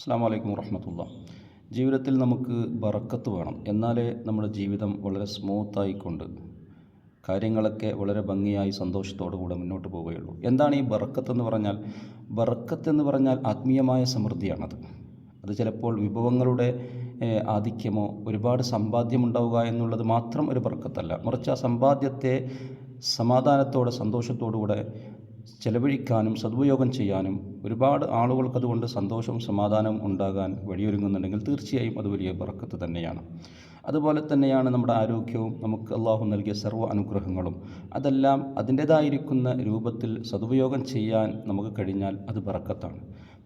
അസ്സാം വലൈക്കും വർഹമത്തുള്ള ജീവിതത്തിൽ നമുക്ക് ബറക്കത്ത് വേണം. എന്നാലേ നമ്മുടെ ജീവിതം വളരെ സ്മൂത്തായിക്കൊണ്ട് കാര്യങ്ങളൊക്കെ വളരെ ഭംഗിയായി സന്തോഷത്തോടു കൂടെ മുന്നോട്ട് പോവുകയുള്ളൂ. എന്താണ് ഈ ബറക്കത്ത് എന്ന് പറഞ്ഞാൽ? ബറക്കത്ത് എന്ന് പറഞ്ഞാൽ ആത്മീയമായ സമൃദ്ധിയാണത്. അത് ചിലപ്പോൾ വിഭവങ്ങളുടെ ആധിക്യമോ ഒരുപാട് സമ്പാദ്യമുണ്ടാവുക എന്നുള്ളത് മാത്രം ഒരു ബറക്കത്തല്ല. മറിച്ച് ആ സമ്പാദ്യത്തെ സമാധാനത്തോടെ സന്തോഷത്തോടുകൂടെ ചെലവഴിക്കാനും സദുപയോഗം ചെയ്യാനും ഒരുപാട് ആളുകൾക്ക് അതുകൊണ്ട് സന്തോഷവും സമാധാനവും ഉണ്ടാകാൻ വഴിയൊരുങ്ങുന്നുണ്ടെങ്കിൽ തീർച്ചയായും അത് വലിയ ബറക്കത്ത് തന്നെയാണ്. അതുപോലെ തന്നെയാണ് നമ്മുടെ ആരോഗ്യവും നമുക്ക് അള്ളാഹു നൽകിയ സർവ അനുഗ്രഹങ്ങളും. അതെല്ലാം അതിന്റേതായിരിക്കുന്ന രൂപത്തിൽ സദുപയോഗം ചെയ്യാൻ നമുക്ക് കഴിഞ്ഞാൽ അത് ബറക്കത്താണ്.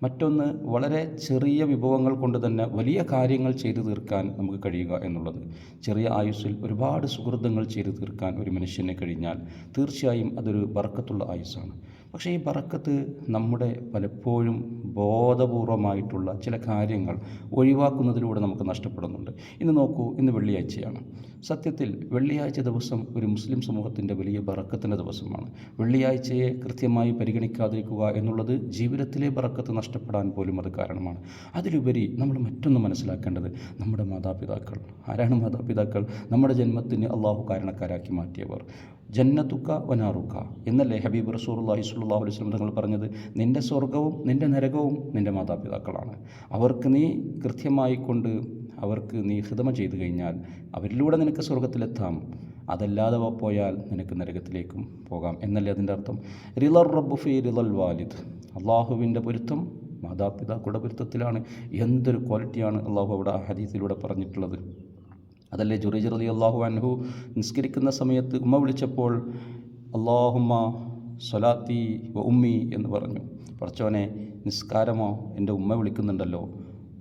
മറ്റൊന്ന് വളരെ ചെറിയ വിഭവങ്ങൾ കൊണ്ട് തന്നെ വലിയ കാര്യങ്ങൾ ചെയ്തു തീർക്കാൻ നമുക്ക് കഴിയുക എന്നുള്ളത്. ചെറിയ ആയുസ്സിൽ ഒരുപാട് സുഹൃത്തുങ്ങൾ ചെയ്തു തീർക്കാൻ ഒരു മനുഷ്യനെ കഴിഞ്ഞാൽ തീർച്ചയായും അതൊരു വർക്കത്തുള്ള ആയുസ്സാണ്. പക്ഷേ ഈ ബറക്കത്ത് നമ്മുടെ പലപ്പോഴും ബോധപൂർവമായിട്ടുള്ള ചില കാര്യങ്ങൾ ഒഴിവാക്കുന്നതിലൂടെ നമുക്ക് നഷ്ടപ്പെടുന്നുണ്ട്. ഇന്ന് നോക്കൂ ഇന്ന് വെള്ളിയാഴ്ചയാണ്. സത്യത്തിൽ വെള്ളിയാഴ്ച ദിവസം ഒരു മുസ്ലിം സമൂഹത്തിന്റെ വലിയ ബറക്കത്തിന്റെ ദിവസമാണ്. വെള്ളിയാഴ്ചയെ കൃത്യമായി പരിഗണിക്കാതിരിക്കുക എന്നുള്ളത് ജീവിതത്തിലെ ബറക്കത്ത് നഷ്ടപ്പെടാൻ പോലും അത് കാരണമാണ്. അതിലുപരി നമ്മൾ മറ്റൊന്ന് മനസ്സിലാക്കേണ്ടത് നമ്മുടെ മാതാപിതാക്കൾ. ആരാണ് മാതാപിതാക്കൾ? നമ്മുടെ ജന്മത്തിന് അള്ളാഹു കാരണക്കാരാക്കി മാറ്റിയവർ. ജന്നത്തുക്ക വനാറുക്ക എന്നല്ലേ ഹബീബ് റസൂർല്ലാഹി സ്വല്ലല്ലാഹു അലൈഹി വസല്ലം തങ്ങൾ പറഞ്ഞത്? നിന്റെ സ്വർഗവും നിന്റെ നരകവും നിന്റെ മാതാപിതാക്കളാണ്. അവർക്ക് നീ കൃത്യമായി കൊണ്ട് അവർക്ക് നീ ഹിതമ ചെയ്തു കഴിഞ്ഞാൽ അവരിലൂടെ നിനക്ക് സ്വർഗത്തിലെത്താം അതല്ലാതെ പോയാൽ നിനക്ക് നരകത്തിലേക്കും പോകാം എന്നല്ലേ അതിന്റെ അർത്ഥം? റിലർ റബ്ബു ഫി റിലൽ വാലിദ്. അള്ളാഹുവിന്റെ പൊരുത്തം മാതാപിതാക്കളുടെ പൊരുത്തത്തിലാണ്. എന്തൊരു ക്വാളിറ്റിയാണ് അള്ളാഹു അവിടെ ഹദീസിലൂടെ പറഞ്ഞിട്ടുള്ളത്. അതല്ലേ ജുറൈജ് റലി അള്ളാഹു അൻഹു നിസ്കരിക്കുന്ന സമയത്ത് ഉമ്മ വിളിച്ചപ്പോൾ അള്ളാഹുമ്മ സൊലാത്തി വ ഉമ്മി എന്ന് പറഞ്ഞു. പറച്ചോനെ നിസ്കാരമോ? എന്റെ ഉമ്മ വിളിക്കുന്നുണ്ടല്ലോ.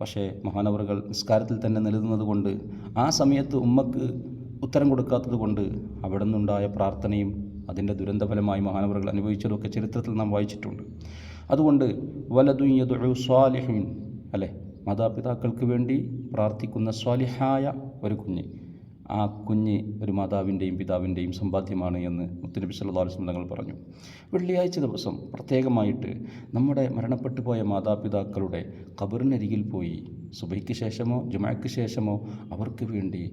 പക്ഷേ മഹാനവറുകൾ നിസ്കാരത്തിൽ തന്നെ നിലനിന്നത് കൊണ്ട് ആ സമയത്ത് ഉമ്മക്ക് ഉത്തരം കൊടുക്കാത്തത് കൊണ്ട് അവിടെ നിന്നുണ്ടായ പ്രാർത്ഥനയും അതിന്റെ ദുരന്തഫലമായി മഹാനവറുകൾ അനുഭവിച്ചതൊക്കെ ചരിത്രത്തിൽ നാം വായിച്ചിട്ടുണ്ട്. അതുകൊണ്ട് വലതുയ്യതു സ്വാലിഹീൻ അല്ലേ? മാതാപിതാക്കൾക്ക് വേണ്ടി പ്രാർത്ഥിക്കുന്ന സ്വാലിഹായ ഒരു കുഞ്ഞ്. ആ കുഞ്ഞ് ഒരു മാതാവിന്റെയും പിതാവിന്റെയും സമ്പാദ്യമാണ് എന്ന് മുത്തുനബി സല്ലല്ലാഹു അലൈഹി വസല്ലം തങ്ങൾ പറഞ്ഞു. വെള്ളിയാഴ്ച ദിവസം പ്രത്യേകമായിട്ട് നമ്മുടെ മരണപ്പെട്ടു പോയ മാതാപിതാക്കളുടെ കബറിനരികിൽ പോയി സുബൈക്ക് ശേഷമോ ജുമാക്ക് ശേഷമോ അവർക്ക് വേണ്ടി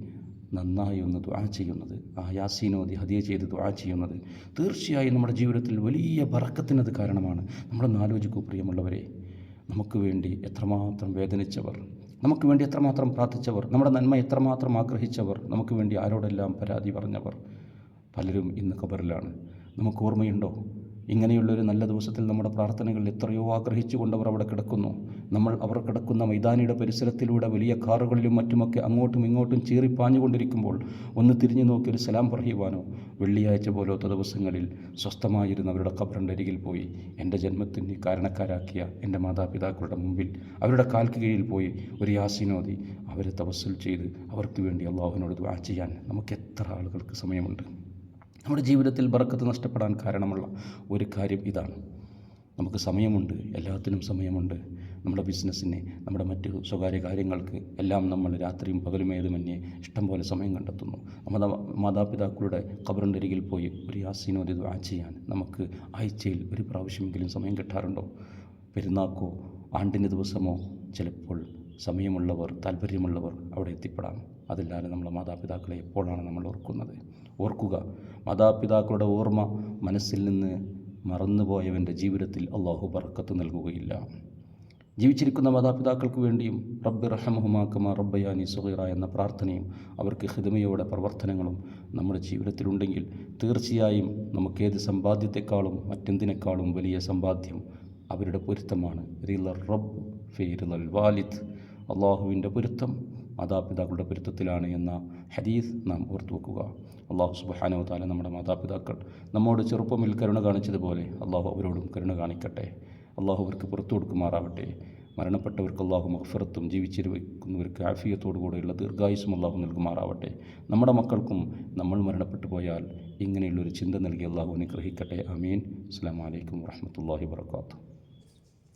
നന്നായി ഒന്ന് ദുആ ചെയ്യുന്നത് ആ യാസീനോദി ഹദിയ ചെയ്ത് ദുആ ചെയ്യുന്നത് തീർച്ചയായും നമ്മുടെ ജീവിതത്തിൽ വലിയ ബറക്കത്തിനത് കാരണമാണ്. നമ്മളൊന്ന് ആലോചിക്കൂ പ്രിയമുള്ളവരെ. നമുക്ക് വേണ്ടി എത്രമാത്രം വേദനിച്ചവർ നമുക്ക് വേണ്ടി എത്രമാത്രം പ്രാർത്ഥിച്ചവർ നമ്മുടെ നന്മ എത്രമാത്രം ആഗ്രഹിച്ചവർ നമുക്ക് വേണ്ടി ആരോടെല്ലാം പരാതി പറഞ്ഞവർ പലരും ഇന്ന് കബറിലാണ് നമുക്ക് ഓർമ്മയുണ്ടോ? ഇങ്ങനെയുള്ളൊരു നല്ല ദിവസത്തിൽ നമ്മുടെ പ്രാർത്ഥനകൾ എത്രയോ ആഗ്രഹിച്ചുകൊണ്ട് അവർ അവിടെ കിടക്കുന്നു. നമ്മൾ അവർ കിടക്കുന്ന മൈതാനിയുടെ പരിസരത്തിലൂടെ വലിയ കാറുകളിലും മറ്റുമൊക്കെ അങ്ങോട്ടും ഇങ്ങോട്ടും ചീറിപ്പാഞ്ഞുകൊണ്ടിരിക്കുമ്പോൾ ഒന്ന് തിരിഞ്ഞു നോക്കി ഒരു സലാം പറയുവാനോ. വെള്ളിയാഴ്ച പോലത്തെ ദിവസങ്ങളിൽ സ്വസ്ഥമായിരുന്ന അവരുടെ ഖബറിന്റെ അരികിൽ പോയി. എന്റെ ജന്മത്തിന് കാരണക്കാരാക്കിയ എന്റെ മാതാപിതാക്കളുടെ മുമ്പിൽ അവരുടെ കാൽക്ക് കീഴിൽ പോയി ഒരു യാസിനോദി അവരെ തപസ്സിൽ ചെയ്ത് അവർക്ക് വേണ്ടി അള്ളാഹുവിനോട് ദുആ ചെയ്യാൻ നമുക്ക് എത്ര ആളുകൾക്ക് സമയമുണ്ട്. നമ്മുടെ ജീവിതത്തിൽ ബറക്കത്ത് നഷ്ടപ്പെടാൻ കാരണമുള്ള ഒരു കാര്യം ഇതാണ്. നമുക്ക് സമയമുണ്ട് എല്ലാത്തിനും സമയമുണ്ട്. നമ്മുടെ ബിസിനസ്സിന് നമ്മുടെ മറ്റു സ്വകാര്യ കാര്യങ്ങൾക്ക് എല്ലാം നമ്മൾ രാത്രിയും പകലും ഏതുമന്യേ ഇഷ്ടം പോലെ സമയം കണ്ടെത്തുന്നു. നമ്മുടെ മാതാപിതാക്കളുടെ ഖബറിന്റെ അരികിൽ പോയി ഒരു യാസീനോദി ദുആ ചെയ്യാൻ നമുക്ക് ആഴ്ചയിൽ ഒരു പ്രാവശ്യമെങ്കിലും സമയം കിട്ടാറുണ്ടോ? പെരുന്നാക്കോ ആണ്ടിന്റെ ദിവസമോ ചിലപ്പോൾ സമയമുള്ളവർ താല്പര്യമുള്ളവർ അവിടെ എത്തിപ്പെടാം. അതല്ലാതെ നമ്മൾ മാതാപിതാക്കളെ എപ്പോഴാണ് നമ്മൾ ഓർക്കുന്നത്? ഓർക്കുക മാതാപിതാക്കളുടെ ഓർമ്മ മനസ്സിൽ നിന്ന് മറന്നുപോയവന്റെ ജീവിതത്തിൽ അള്ളാഹു ബർക്കത്ത് നൽകുകയില്ല. ജീവിച്ചിരിക്കുന്ന മാതാപിതാക്കൾക്ക് വേണ്ടിയും റബ്ബി റഹമുമാക്കമ റബ്ബയാനി സുഹൈറ എന്ന പ്രാർത്ഥനയും അവർക്ക് ഹിതമയോടെ പ്രവർത്തനങ്ങളും നമ്മുടെ ജീവിതത്തിലുണ്ടെങ്കിൽ തീർച്ചയായും നമുക്കേത് സമ്പാദ്യത്തെക്കാളും മറ്റെന്തിനേക്കാളും വലിയ സമ്പാദ്യം അവരുടെ പൊരുത്തമാണ്. റബ്ബ് ഫെയ്റുൽ വാലിദ്. അള്ളാഹുവിന്റെ പൊരുത്തം മാതാപിതാക്കളുടെ പൊരുത്തത്തിലാണ് എന്ന ഹദീസ് നാം ഓർത്തു വെക്കുക. അള്ളാഹു സുബാനോ താല നമ്മുടെ മാതാപിതാക്കൾ നമ്മോട് ചെറുപ്പമിൽ കരുണ കാണിച്ചതുപോലെ അള്ളാഹു അവരോടും കരുണ കാണിക്കട്ടെ. അള്ളാഹു അവർക്ക് പുറത്തു കൊടുക്കുമാറാവട്ടെ. മരണപ്പെട്ടവർക്ക് അള്ളാഹു മഹഫറത്തും ജീവിച്ചിരിക്കുന്നവർക്ക് ആഫിയത്തോടുകൂടെയുള്ള ദീർഘായുസും അള്ളാഹു നൽകുമാറാവട്ടെ. നമ്മുടെ മക്കൾക്കും നമ്മൾ മരണപ്പെട്ടു പോയാൽ ഇങ്ങനെയുള്ളൊരു ചിന്ത നൽകി അള്ളാഹു അനുഗ്രഹിക്കട്ടെ അമീൻ അസ്സാം വലൈക്കും വാഹമത്തല്ലാഹി വർക്കാത്തു